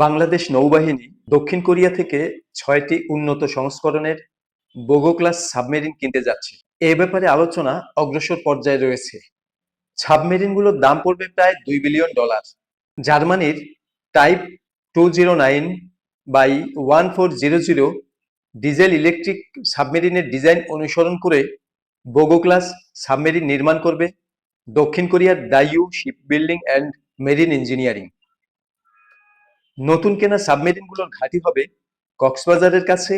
বাংলাদেশ নৌবাহিনী দক্ষিণ কোরিয়া থেকে ছয়টি উন্নত সংস্করণের বোগো ক্লাস সাবমেরিন কিনতে যাচ্ছে। এ ব্যাপারে আলোচনা অগ্রসর পর্যায়ে রয়েছে। সাবমেরিনগুলোর দাম পড়বে প্রায় দুই বিলিয়ন ডলার। জার্মানির type two zero nine by one four zero zero diesel electric সাবমেরিনের design অনুসরণ করে বোগো ক্লাস সাবমেরিন নির্মাণ করবে দক্ষিণ কোরিয়ার Daewoo ship building and marine engineering. নতুন কেনা সাবমেরিনগুলোর ঘাঁটি হবে কক্সবাজারের কাছে,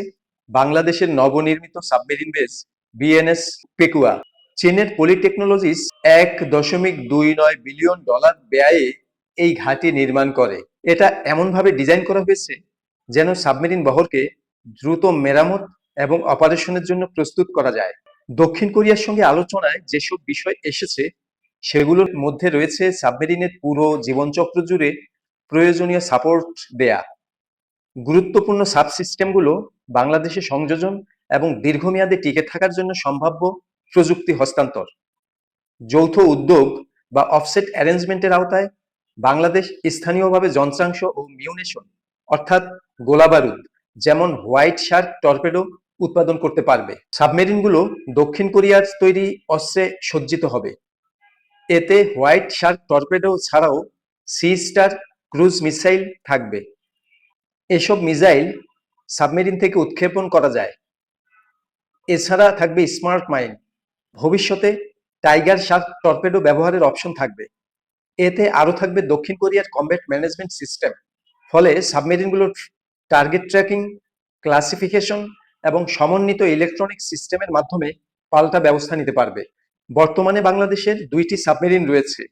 বাংলাদেশের নবনির্মিত সাবমেরিন বেস বিএনএস পেকুয়া চীনের পলিটেকনোলজিস এক দশমিক দুই নয় বিলিয়ন ডলার ব্যয়ে এই ঘাঁটি নির্মাণ করে। এটা এমনভাবে ডিজাইন করা হয়েছে যেন সাবমেরিন বহরকে দ্রুত মেরামত এবং অপারেশনের জন্য প্রস্তুত করা যায়। দক্ষিণ কোরিয়ার সঙ্গে আলোচনায় যেসব বিষয় এসেছে, সেগুলোর মধ্যে রয়েছে সাবমেরিনের পুরো জীবনচক্র জুড়ে প্রয়োজনীয় সাপোর্ট দেয়া। গুরুত্বপূর্ণ সাবসিস্টেমগুলো বাংলাদেশে সংযোজন এবং দীর্ঘমেয়াদে টিকে থাকার জন্য সম্ভাব্য প্রযুক্তি হস্তান্তর। যৌথ উদ্যোগ বা অফসেট অ্যারেঞ্জমেন্টের আওতায় বাংলাদেশ স্থানীয়ভাবে যন্ত্রাংশ ও মিউনেশন অর্থাৎ গোলাবারুদ যেমন হোয়াইট শার্ক টর্পেডো উৎপাদন করতে পারবে। সাবমেরিনগুলো দক্ষিণ কোরিয়ার তৈরি অস্ত্রে সজ্জিত হবে। এতে হোয়াইট শার্ক টর্পেডো ছাড়াও সি স্টার ক্রুজ মিসাইল থাকবে। এসব মিসাইল সাবমেরিন থেকে উৎক্ষেপণ করা যায়। এছাড়া থাকবে স্মার্ট মাইন। ভবিষ্যতে টাইগার শার্ক টর্পেডো ব্যবহারের অপশন থাকবে। এতে আরও থাকবে দক্ষিণ কোরিয়ার কম্ব্যাট ম্যানেজমেন্ট সিস্টেম। ফলে সাবমেরিনগুলোর টার্গেট ট্র্যাকিং, ক্লাসিফিকেশন এবং সমন্বিত ইলেকট্রনিক সিস্টেমের মাধ্যমে পাল্টা ব্যবস্থা নিতে পারবে। বর্তমানে বাংলাদেশের দুইটি সাবমেরিন রয়েছে।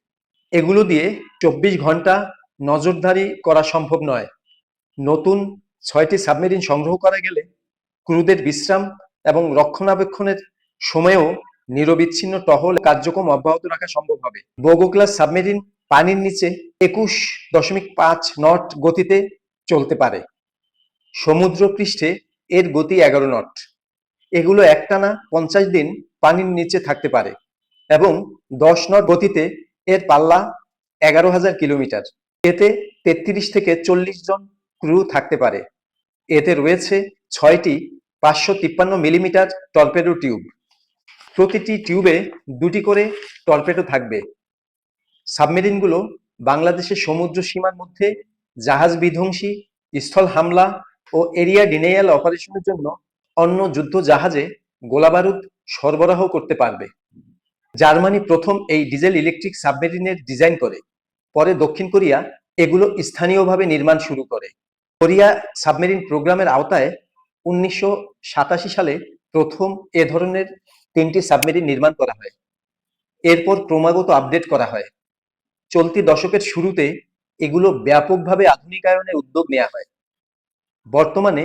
এগুলো দিয়ে চব্বিশ ঘণ্টা নজরদারি করা সম্ভব নয়। নতুন ছয়টি সাবমেরিন সংগ্রহ করা গেলে ক্রুদের বিশ্রাম এবং রক্ষণাবেক্ষণের সময়েও নিরবিচ্ছিন্ন টহল কার্যক্রম অব্যাহত রাখা সম্ভব হবে। বোগো ক্লাস সাবমেরিন পানির নিচে একুশ দশমিক পাঁচ নট গতিতে চলতে পারে। সমুদ্র পৃষ্ঠে এর গতি এগারো নট। এগুলো একটানা পঞ্চাশ দিন পানির নিচে থাকতে পারে এবং দশ নট গতিতে এর পাল্লা এগারো হাজার কিলোমিটার। এতে তেত্রিশ থেকে চল্লিশ জন ক্রু থাকতে পারে। এতে রয়েছে ছয়টি পাঁচশো তিপ্পান্ন মিলিমিটার টর্পেডো টিউব। প্রতিটি টিউবে দুটি করে টর্পেডো থাকবে। সাবমেরিনগুলো বাংলাদেশের সমুদ্র সীমার মধ্যে জাহাজ বিধ্বংসী, স্থল হামলা ও এরিয়া ডিনেয়াল অপারেশনের জন্য অন্য যুদ্ধ জাহাজে গোলাবারুদ সরবরাহ করতে পারবে। জার্মানি প্রথম এই ডিজেল ইলেকট্রিক সাবমেরিনের ডিজাইন করে। পরে দক্ষিণ কোরিয়া এগুলো স্থানীয়ভাবে নির্মাণ শুরু করে। কোরিয়া সাবমেরিন প্রোগ্রামের আওতায় উনিশশো সাতাশি সালে প্রথম এ ধরনের তিনটি সাবমেরিন নির্মাণ করা হয়। এরপর ক্রমাগত আপডেট করা হয়। চলতি দশকের শুরুতে এগুলো ব্যাপকভাবে আধুনিকায়নের উদ্যোগ নেওয়া হয়। বর্তমানে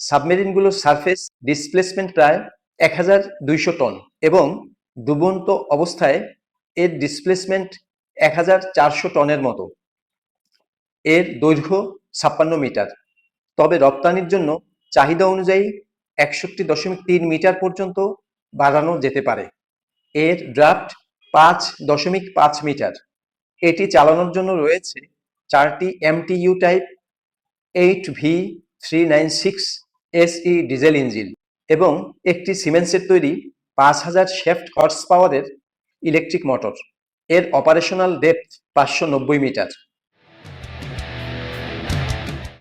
সাবমেরিনগুলোর সারফেস ডিসপ্লেসমেন্ট প্রায় এক হাজার দুইশো টন এবং ডুবন্ত অবস্থায় এর ডিসপ্লেসমেন্ট এক হাজার চারশো টনের মতো। এর দৈর্ঘ্য ছাপ্পান্ন মিটার। তবে রপ্তানির জন্য চাহিদা অনুযায়ী একষট্টি দশমিক তিন মিটার পর্যন্ত বাড়ানো যেতে পারে। এর ড্রাফট পাঁচ দশমিক পাঁচ মিটার। এটি চালানোর জন্য রয়েছে চারটি MTU type eight V three nine six SE diesel engine এবং একটি সিমেন্সের তৈরি পাঁচ হাজার শেফট হর্স পাওয়ারের ইলেকট্রিক মোটর। এর অপারেশনাল ডেপথ পাঁচশো নব্বই মিটার।